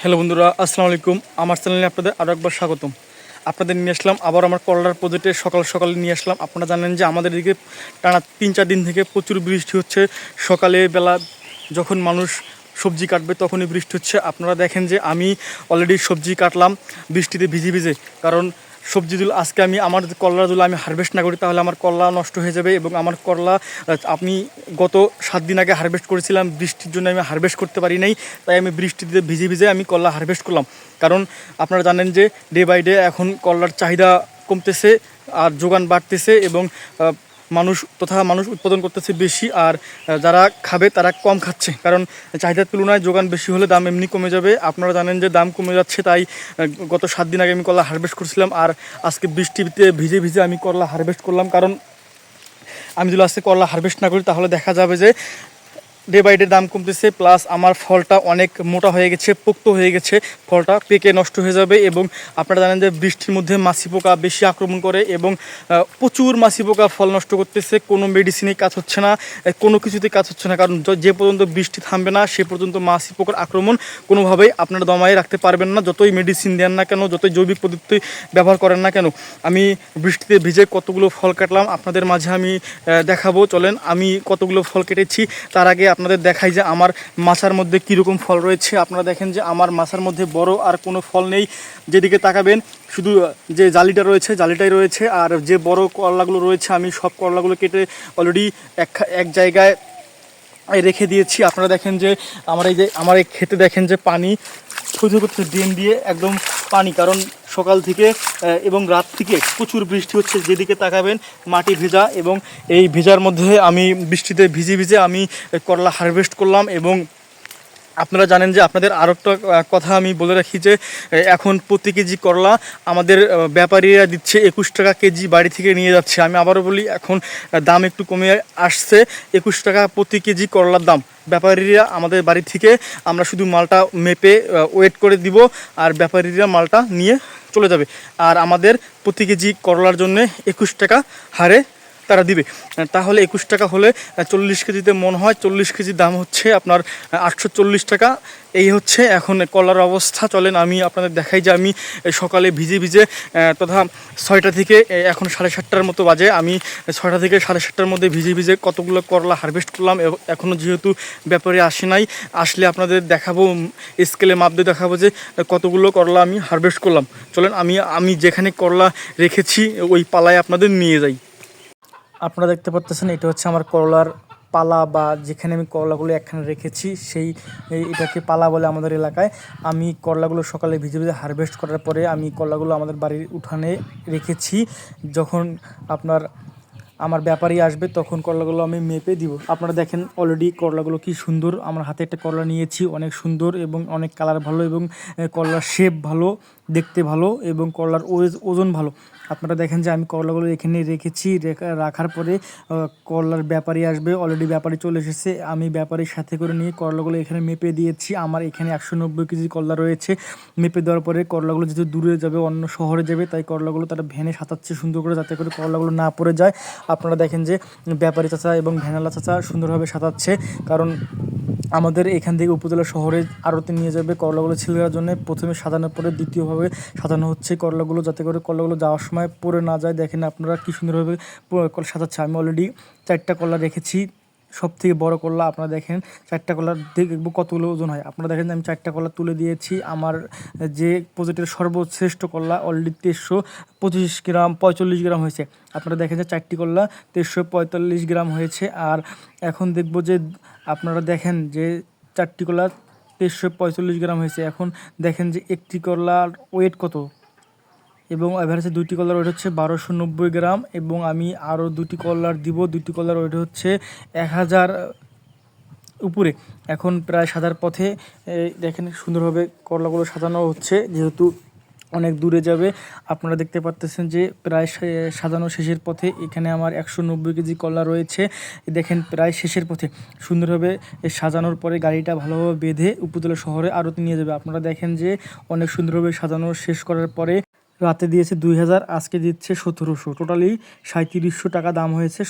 Hello বন্ধুরা, আসসালামু আলাইকুম। আমার চ্যানেলে আপনাদের আরও একবার স্বাগতম। আপনাদের নিয়ে আসলাম, আবার আমার করলার প্রজেক্টে সকাল সকালে নিয়ে আসলাম। আপনারা জানেন যে আমাদের এদিকে টানা তিন চার দিন থেকে প্রচুর বৃষ্টি হচ্ছে। সকালে বেলা যখন মানুষ সবজি কাটবে তখনই বৃষ্টি হচ্ছে। আপনারা দেখেন যে আমি অলরেডি সবজি কাটলাম, বৃষ্টিতে ভিজে ভিজে। কারণ সবজিগুলো আজকে আমি আমার করলাগুলো আমি হারভেস্ট না করি, তাহলে আমার করলা নষ্ট হয়ে যাবে এবং আমার করলা আমি গত সাত দিন আগে হারভেস্ট করেছিলাম, বৃষ্টির জন্য আমি হারভেস্ট করতে পারি নাই, তাই আমি বৃষ্টিতে ভিজে ভিজে আমি করলা হারভেস্ট করলাম। কারণ আপনারা জানেন যে ডে বাই ডে এখন করলার চাহিদা কমতেছে, আর যোগান বাড়তেছে এবং মানুষ তথা মানুষ উৎপাদন করতেছে বেশি আর যারা খাবে তারা কম খাচ্ছে। কারণ চাহিদার তুলনায় যোগান বেশি হলে দাম এমনি কমে যাবে। আপনারা জানেন যে দাম কমে যাচ্ছে, তাই গত সাত দিন আগে আমি করলা হারভেস্ট করছিলাম আর আজকে বৃষ্টিতে ভিজে ভিজে আমি করলা হারভেস্ট করলাম। কারণ আমি যদি আজকে করলা হারভেস্ট না করি, তাহলে দেখা যাবে যে ডে বাই ডে দাম কমতেছে প্লাস আমার ফলটা অনেক মোটা হয়ে গেছে, পোক্ত হয়ে গেছে। ফলটা পেকে নষ্ট হয়ে যাবে এবং আপনারা জানেন যে বৃষ্টির মধ্যে মাছি পোকা বেশি আক্রমণ করে এবং প্রচুর মাছি পোকা ফল নষ্ট করতেছে। কোনো মেডিসিনে কাজ হচ্ছে না কোনো কিছুতে কাজ হচ্ছে না। কারণ যে পর্যন্ত বৃষ্টি থামবে না, সে পর্যন্ত মাছি পোকার আক্রমণ কোনোভাবেই আপনারা দমায় রাখতে পারবেন না। যতই মেডিসিন দেন না কেন, যতই জৈবিক পদ্ধতি ব্যবহার করেন না কেন, আমি বৃষ্টিতে ভিজে কতগুলো ফল কাটলাম, আপনাদের মাঝে আমি দেখাবো। চলেন, আমি কতগুলো ফল কেটেছি, তার আগে আপনাদের দেখাই যে আমার মাছার মধ্যে কীরকম ফল রয়েছে। আপনারা দেখেন যে আমার মাছার মধ্যে বড় আর কোনো ফল নেই। যেদিকে তাকাবেন, শুধু যে জালিটা রয়েছে, জালিটাই রয়েছে। আর যে বড় করলাগুলো রয়েছে, আমি সব করলাগুলো কেটে অলরেডি এক এক জায়গায় রেখে দিয়েছি। আপনারা দেখেন যে আমার এই যে, আমার এই খেতে দেখেন যে পানি থুথু করতে ডিম দিয়ে একদম পানি। কারণ সকাল থেকে এবং রাত থেকে প্রচুর বৃষ্টি হচ্ছে, যেদিকে তাকাবেন মাটি ভেজা এবং এই ভেজার মধ্যে আমি বৃষ্টিতে ভিজে ভিজে আমি করলা হারভেস্ট করলাম এবং আপনারা জানেন যে আপনাদের আরও একটা কথা আমি বলে রাখি যে এখন প্রতি কেজি করলা আমাদের ব্যাপারীরা দিচ্ছে একুশ টাকা কেজি বাড়ি থেকে নিয়ে যাচ্ছে। আমি আবারও বলি, এখন দাম একটু কমে আসছে। একুশ টাকা প্রতি কেজি করলার দাম। ব্যাপারীরা আমাদের বাড়ি থেকে আমরা শুধু মালটা মেপে ওয়েট করে দিব, আর ব্যাপারীরা মালটা নিয়ে চলে যাবে। আর আমাদের প্রতি কেজি করলার জন্য একুশ টাকা হারে তারা দিবে। তাহলে একুশ টাকা হলে চল্লিশ কেজিতে মন হয়, চল্লিশ কেজি দাম হচ্ছে আপনার আটশো চল্লিশ টাকা। এই হচ্ছে এখন কলার অবস্থা। চলেন আমি আপনাদের দেখাই যে আমি সকালে ভিজে ভিজে তথা ছয়টা থেকে এখন সাড়ে সাতটার মতো বাজে। আমি ছয়টা থেকে সাড়ে সাতটার মধ্যে ভিজে ভিজে কতগুলো করলা হারভেস্ট করলাম। এখনও যেহেতু ব্যাপারে আসে নাই, আসলে আপনাদের দেখাবো স্কেলে মাপ দিয়ে দেখাবো যে কতগুলো করলা আমি হারভেস্ট করলাম। চলেন আমি আমি যেখানে করলা রেখেছি, ওই পালায় আপনাদের নিয়ে যাই। আপনারা দেখতে পাচ্ছেন এটা হচ্ছে আমার করলার পালা বা যেখানে আমি করলাগুলো একখানে রেখেছি, সেই এটাকে পালা বলে আমাদের এলাকায়। আমি করলাগুলো সকালে ভিজে ভিজে হারভেস্ট করার পরে আমি করলাগুলো আমাদের বাড়ির উঠানে রেখেছি। যখন আপনার, আমার ব্যাপারী আসবে, তখন করলাগুলো আমি মেপে দিব। আপনারা দেখেন অলরেডি করলাগুলো কি সুন্দর। আমার হাতে একটা করলা নিয়েছি, অনেক সুন্দর এবং অনেক কালার ভালো এবং করলার শেপ ভালো। দেখতে ভালো এবং করলার ওজ- ওজন ভালো। আপনারা দেখেন যে আমি করলাগুলো এখানে রেখেছি, রেখা- রাখার পরে করলার ব্যাপারী আসবে অলরেডি ব্যাপারী চলে এসেছে। আমি ব্যাপারীর সাথে করে নিয়ে করলাগুলো এখানে মেপে দিয়েছি। আমার এখানে একশো নব্বই কেজি করলা রয়েছে। মেপে দেওয়ার পরে করলাগুলো যেহেতু দূরে যাবে, অন্য শহরে যাবে, তাই করলাগুলো তারা ভ্যানে সাঁতাচ্ছে সুন্দর করে যাতে করে করলাগুলো না পড়ে যায়। আপনারা দেখেন যে ব্যাপারী চাচা এবং ভ্যানালা চাচা সুন্দরভাবে সাঁতাচ্ছে। কারণ আমাদের এখান থেকে উপজেলা শহরে আড়তে নিয়ে যাবে করলাগুলো ছেলেরা জন্য। প্রথমে সাজানোর পরে দ্বিতীয়ভাবে সাজানো হচ্ছে করলাগুলো, যাতে করে করলাগুলো যাওয়ার সময় পরে না যায়। দেখেন আপনারা কী সুন্দরভাবে সাজাচ্ছে। আমি অলরেডি চারটা করলা রেখেছি। সব থেকে বড় করলা আপনারা দেখেন, চারটা কলার দেখব কতগুলো ওজন হয়। আপনারা দেখেন যে আমি চারটা কলা তুলে দিয়েছি। আমার যে প্রজেক্টের সর্বশ্রেষ্ঠ করলা অলরেডি তেরোশো পঁচিশ গ্রাম, পঁয়তাল্লিশ গ্রাম হয়েছে। আপনারা দেখেন যে চারটি করলা তেরোশো পঁয়তাল্লিশ গ্রাম হয়েছে। আর এখন দেখব যে আপনারা দেখেন যে চারটি কলা তেরোশো পঁয়তাল্লিশ গ্রাম হয়েছে। এখন দেখেন যে একটি করলার ওয়েট কত? এবং এভারেজে দুইটি কলার ওয়েট হচ্ছে বারোশো নব্বই গ্রাম এবং আমি আরও দুটি কলার দিব। দুটি কলার ওয়েট হচ্ছে এক হাজার উপরে। এখন প্রায় সাজার পথে দেখেন সুন্দরভাবে করলাগুলো সাজানো হচ্ছে, যেহেতু অনেক দূরে যাবে। আপনারা দেখতে পাচ্তেছেন যে প্রায় সাজানো শেষের পথে এখানে আমার একশো নব্বই কেজি কলা রয়েছে। দেখেন প্রায় শেষের পথে সুন্দরভাবে সাজানোর পরে গাড়িটা ভালোভাবে বেঁধে উপজেলা শহরে আরতে নিয়ে যাবে। আপনারা দেখেন যে অনেক সুন্দরভাবে সাজানো শেষ করার পরে রাতে দিয়েছে দুই হাজার আজকে দিচ্ছে সতেরোশো। টোটালি সাঁত্রিশশো টাকা দাম হয়েছে